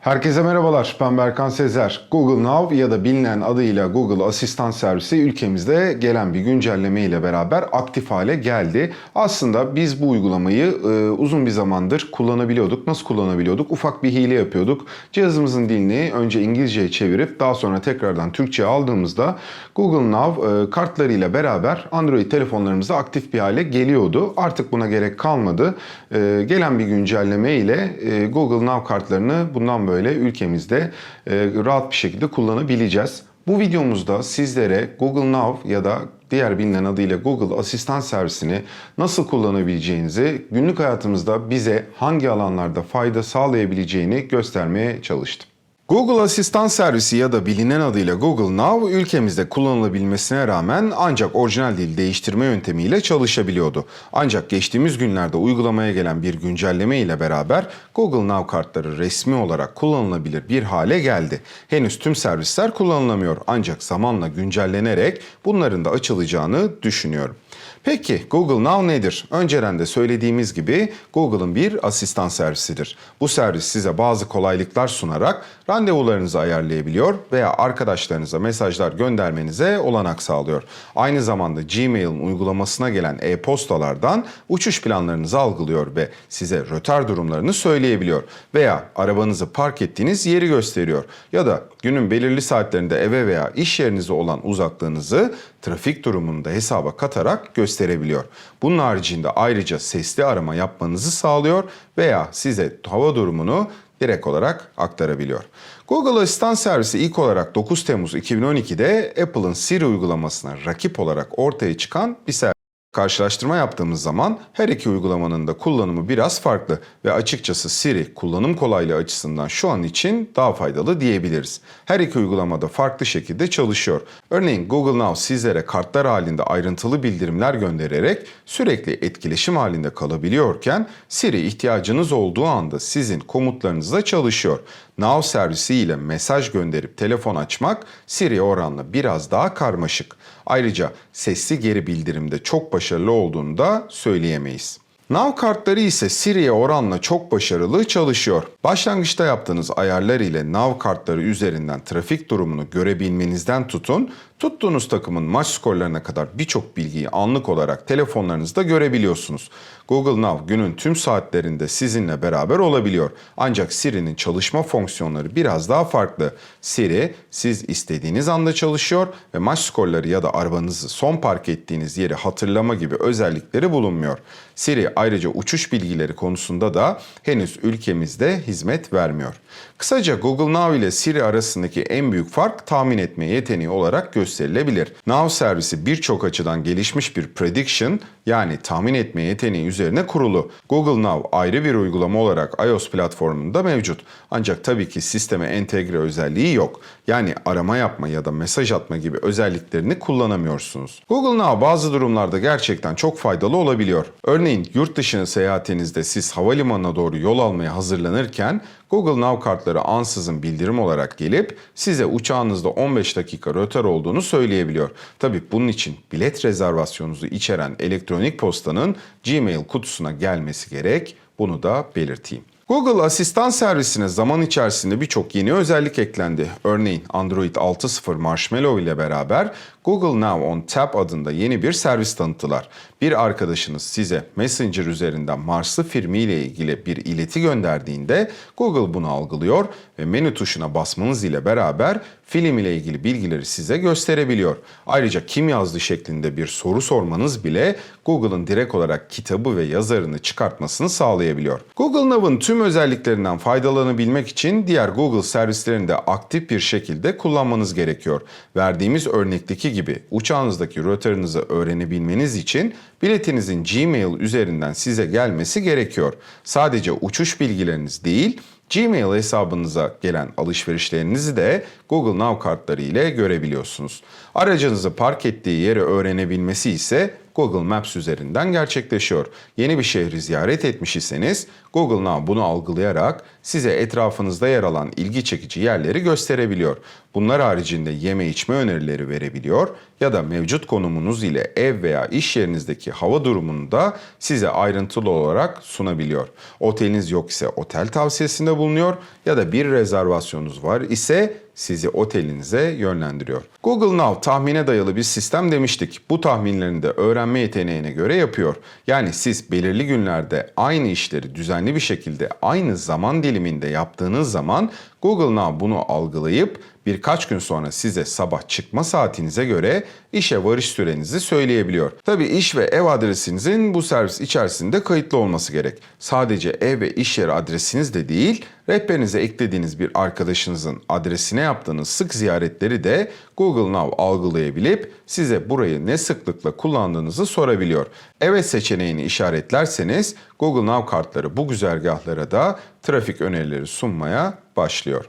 Herkese merhabalar, ben Berkan Sezer. Google Now ya da bilinen adıyla Google Asistan Servisi ülkemizde gelen bir güncelleme ile beraber aktif hale geldi. Aslında biz bu uygulamayı e, uzun bir zamandır kullanabiliyorduk. Nasıl kullanabiliyorduk? Ufak bir hile yapıyorduk. Cihazımızın dilini önce İngilizceye çevirip daha sonra tekrardan Türkçe'ye aldığımızda Google Now e, kartlarıyla beraber Android telefonlarımızda aktif bir hale geliyordu. Artık buna gerek kalmadı. E, gelen bir güncelleme ile e, Google Now kartlarını bundan böyle ülkemizde e, rahat bir şekilde kullanabileceğiz. Bu videomuzda sizlere Google Now ya da diğer bilinen adıyla Google Asistan servisini nasıl kullanabileceğinizi, günlük hayatımızda bize hangi alanlarda fayda sağlayabileceğini göstermeye çalıştım. Google Asistan Servisi ya da bilinen adıyla Google Now ülkemizde kullanılabilmesine rağmen ancak orijinal dil değiştirme yöntemiyle çalışabiliyordu. Ancak geçtiğimiz günlerde uygulamaya gelen bir güncelleme ile beraber Google Now kartları resmi olarak kullanılabilir bir hale geldi. Henüz tüm servisler kullanılamıyor ancak zamanla güncellenerek bunların da açılacağını düşünüyorum. Peki Google Now nedir? Önceden de söylediğimiz gibi Google'ın bir asistan servisidir. Bu servis size bazı kolaylıklar sunarak randevularınızı ayarlayabiliyor veya arkadaşlarınıza mesajlar göndermenize olanak sağlıyor. Aynı zamanda Gmail'in uygulamasına gelen e-postalardan uçuş planlarınızı algılıyor ve size rötar durumlarını söyleyebiliyor veya arabanızı park ettiğiniz yeri gösteriyor ya da günün belirli saatlerinde eve veya iş yerinize olan uzaklığınızı trafik durumunu da hesaba katarak gösterebiliyor. Bunun haricinde ayrıca sesli arama yapmanızı sağlıyor veya size hava durumunu direkt olarak aktarabiliyor. Google Asistan Servisi ilk olarak 9 Temmuz 2012'de Apple'ın Siri uygulamasına rakip olarak ortaya çıkan bir servis. Karşılaştırma yaptığımız zaman her iki uygulamanın da kullanımı biraz farklı ve açıkçası Siri kullanım kolaylığı açısından şu an için daha faydalı diyebiliriz. Her iki uygulamada farklı şekilde çalışıyor. Örneğin Google Now sizlere kartlar halinde ayrıntılı bildirimler göndererek sürekli etkileşim halinde kalabiliyorken Siri ihtiyacınız olduğu anda sizin komutlarınızla çalışıyor. Now servisi ile mesaj gönderip telefon açmak Siri oranla biraz daha karmaşık. Ayrıca sesli geri bildirimde çok başarılı olduğunu da söyleyemeyiz. Now kartları ise Siri'ye oranla çok başarılı çalışıyor. Başlangıçta yaptığınız ayarlar ile Now kartları üzerinden trafik durumunu görebilmenizden tutun, tuttuğunuz takımın maç skorlarına kadar birçok bilgiyi anlık olarak telefonlarınızda görebiliyorsunuz. Google Now günün tüm saatlerinde sizinle beraber olabiliyor. Ancak Siri'nin çalışma fonksiyonları biraz daha farklı. Siri siz istediğiniz anda çalışıyor ve maç skorları ya da arabanızı son park ettiğiniz yeri hatırlama gibi özellikleri bulunmuyor. Siri ayrıca uçuş bilgileri konusunda da henüz ülkemizde hizmet vermiyor. Kısaca Google Now ile Siri arasındaki en büyük fark tahmin etme yeteneği olarak gösterilebilir. Now servisi birçok açıdan gelişmiş bir prediction yani tahmin etme yeteneği üzerine kurulu. Google Now ayrı bir uygulama olarak iOS platformunda mevcut. Ancak tabii ki sisteme entegre özelliği yok. Yani arama yapma ya da mesaj atma gibi özelliklerini kullanamıyorsunuz. Google Now bazı durumlarda gerçekten çok faydalı olabiliyor. Örneğin yurt dışına seyahatinizde siz havalimanına doğru yol almaya hazırlanırken Google Now kartları ansızın bildirim olarak gelip size uçağınızda 15 dakika rötar olduğunu söyleyebiliyor. Tabii bunun için bilet rezervasyonunuzu içeren elektronik postanın Gmail kutusuna gelmesi gerek. Bunu da belirteyim. Google Asistan servisine zaman içerisinde birçok yeni özellik eklendi. Örneğin Android 6.0 Marshmallow ile beraber Google Now on Tap adında yeni bir servis tanıttılar. Bir arkadaşınız size Messenger üzerinden Marslı firmi ile ilgili bir ileti gönderdiğinde Google bunu algılıyor ve menü tuşuna basmanız ile beraber film ile ilgili bilgileri size gösterebiliyor. Ayrıca kim yazdı şeklinde bir soru sormanız bile Google'ın direkt olarak kitabı ve yazarını çıkartmasını sağlayabiliyor. Google Now'ın tüm özelliklerinden faydalanabilmek için diğer Google servislerini de aktif bir şekilde kullanmanız gerekiyor. Verdiğimiz örnekteki gibi uçağınızdaki rötarınızı öğrenebilmeniz için biletinizin Gmail üzerinden size gelmesi gerekiyor. Sadece uçuş bilgileriniz değil, Gmail hesabınıza gelen alışverişlerinizi de Google Now kartları ile görebiliyorsunuz. Aracınızı park ettiği yeri öğrenebilmesi ise Google Maps üzerinden gerçekleşiyor. Yeni bir şehri ziyaret etmiş iseniz Google Now bunu algılayarak size etrafınızda yer alan ilgi çekici yerleri gösterebiliyor. Bunlar haricinde yeme içme önerileri verebiliyor ya da mevcut konumunuz ile ev veya iş yerinizdeki hava durumunu da size ayrıntılı olarak sunabiliyor. Oteliniz yok ise otel tavsiyesinde bulunuyor ya da bir rezervasyonunuz var ise sizi otelinize yönlendiriyor. Google Now tahmine dayalı bir sistem demiştik. Bu tahminlerini de öğrenme yeteneğine göre yapıyor. Yani siz belirli günlerde aynı işleri düzenli bir şekilde aynı zaman diliminde yaptığınız zaman Google Now bunu algılayıp birkaç gün sonra size sabah çıkma saatinize göre işe varış sürenizi söyleyebiliyor. Tabi iş ve ev adresinizin bu servis içerisinde kayıtlı olması gerek. Sadece ev ve iş yeri adresiniz de değil, rehberinize eklediğiniz bir arkadaşınızın adresine yaptığınız sık ziyaretleri de Google Now algılayabilip size burayı ne sıklıkla kullandığınızı sorabiliyor. Evet seçeneğini işaretlerseniz Google Now kartları bu güzergahlara da trafik önerileri sunmaya başlıyor.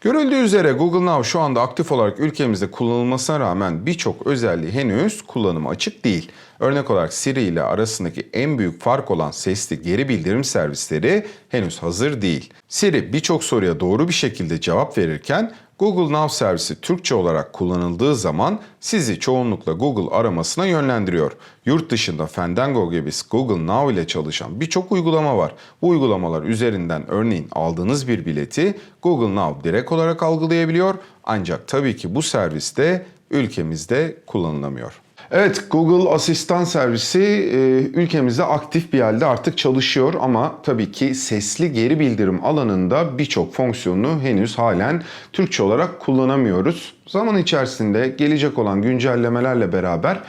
Görüldüğü üzere Google Now şu anda aktif olarak ülkemizde kullanılmasına rağmen birçok özelliği henüz kullanıma açık değil. Örnek olarak Siri ile arasındaki en büyük fark olan sesli geri bildirim servisleri henüz hazır değil. Siri birçok soruya doğru bir şekilde cevap verirken Google Now servisi Türkçe olarak kullanıldığı zaman sizi çoğunlukla Google aramasına yönlendiriyor. Yurt dışında Fandango gibi Google Now ile çalışan birçok uygulama var. Bu uygulamalar üzerinden örneğin aldığınız bir bileti Google Now direkt olarak algılayabiliyor. Ancak tabii ki bu servis de ülkemizde kullanılamıyor. Evet Google Asistan servisi e, ülkemizde aktif bir halde artık çalışıyor ama tabii ki sesli geri bildirim alanında birçok fonksiyonunu henüz halen Türkçe olarak kullanamıyoruz. Zaman içerisinde gelecek olan güncellemelerle beraber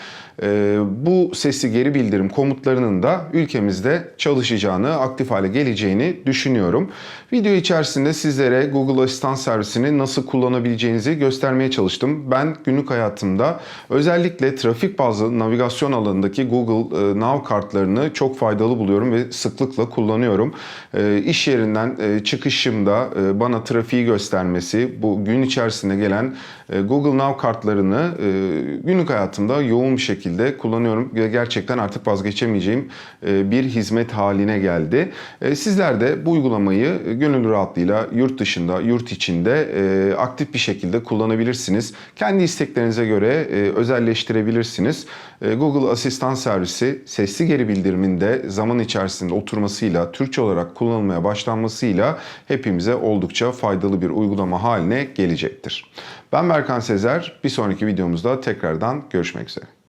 e, bu sesli geri bildirim komutlarının da ülkemizde çalışacağını, aktif hale geleceğini düşünüyorum. Video içerisinde sizlere Google Asistan servisini nasıl kullanabileceğinizi göstermeye çalıştım. Ben günlük hayatımda özellikle trafik bazlı navigasyon alanındaki Google e, Now kartlarını çok faydalı buluyorum ve sıklıkla kullanıyorum. E, iş yerinden e, çıkışımda e, bana trafiği göstermesi, bu gün içerisinde gelen Google Now kartlarını e, günlük hayatımda yoğun bir şekilde kullanıyorum. Ve Gerçekten artık vazgeçemeyeceğim e, bir hizmet haline geldi. E, Sizler de bu uygulamayı gönül rahatlığıyla yurt dışında, yurt içinde e, aktif bir şekilde kullanabilirsiniz. Kendi isteklerinize göre e, özelleştirebilirsiniz. E, Google Asistan servisi sesli geri bildiriminde zaman içerisinde oturmasıyla, Türkçe olarak kullanılmaya başlanmasıyla hepimize oldukça faydalı bir uygulama haline gelecektir. Ben Berkan Sezer. Bir sonraki videomuzda tekrardan görüşmek üzere.